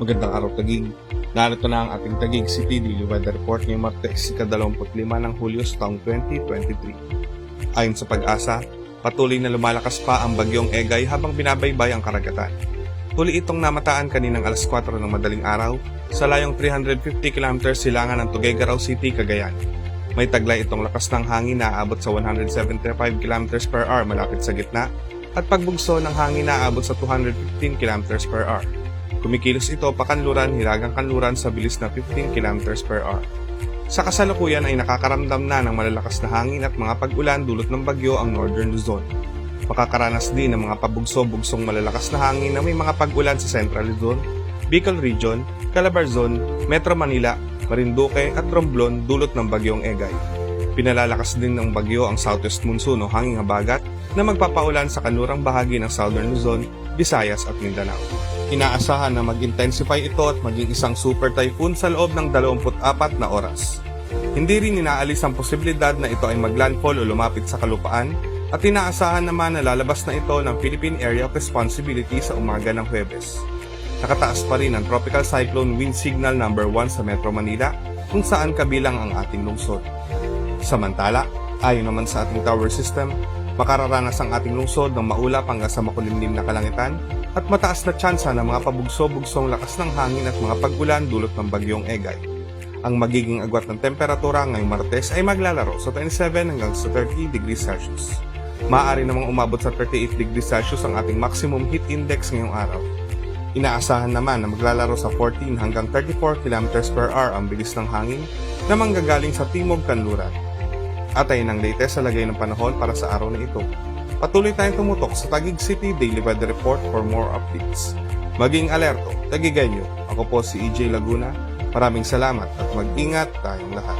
Magandang araw Tagig. Narito na ang ating Tagig City Daily Weather Report ngayong Martes, ika-25 ng Hulyo sa taong 2023. Ayon sa pag-asa, patuloy na lumalakas pa ang bagyong Egay habang binabaybay ang karagatan. Huli itong namataan kaninang alas 4 ng madaling araw sa layong 350 km silangan ng Tuguegarao City, Cagayan. May taglay itong lakas ng hangin na aabot sa 175 km per hour malapit sa gitna at pagbugso ng hangin na aabot sa 215 km per hour. Kumikilos ito pakanluran hilagang kanluran sa bilis na 15 km per hour. Sa kasalukuyan ay nakakaramdam na ng malalakas na hangin at mga pag-ulan dulot ng bagyo ang Northern Luzon. Makakaranas din ng mga pabugso-bugsong malalakas na hangin na may mga pag-ulan sa Central Luzon, Bicol Region, Calabar Zone, Metro Manila, Marinduque at Romblon dulot ng bagyong Egay. Pinalalakas din ng bagyo ang southwest monsoon o hanging habagat na magpapaulan sa kanlurang bahagi ng Southern Luzon, Visayas at Mindanao. Inaasahan na mag-intensify ito at maging isang super typhoon sa loob ng 24 na oras. Hindi rin inaalis ang posibilidad na ito ay maglandfall o lumapit sa kalupaan at inaasahan naman na lalabas na ito ng Philippine Area of Responsibility sa umaga ng Huwebes. Nakataas pa rin ang Tropical Cyclone Wind Signal number 1 sa Metro Manila kung saan kabilang ang ating lungsod. Samantala, ayon naman sa ating tower system, makararanas ang ating lungsod ng maulap hanggang sa makulimlim na kalangitan at mataas na tsansa ng mga pabugso-bugsong lakas ng hangin at mga pag-ulan dulot ng bagyong Egay. Ang magiging agwat ng temperatura ngayong Martes ay maglalaro sa 27 hanggang sa 30 degrees Celsius. Maaari namang umabot sa 38 degrees Celsius ang ating maximum heat index ngayong araw. Inaasahan naman na maglalaro sa 14 hanggang 34 km per hour ang bilis ng hangin na manggagaling sa timog kanluran. At ayun ang latest sa lagay ng panahon para sa araw na ito. Patuloy tayong tumutok sa Taguig City Daily Weather Report for more updates. Maging alerto, tagiganyo. Ako po si EJ Laguna. Maraming salamat at mag-ingat tayong lahat.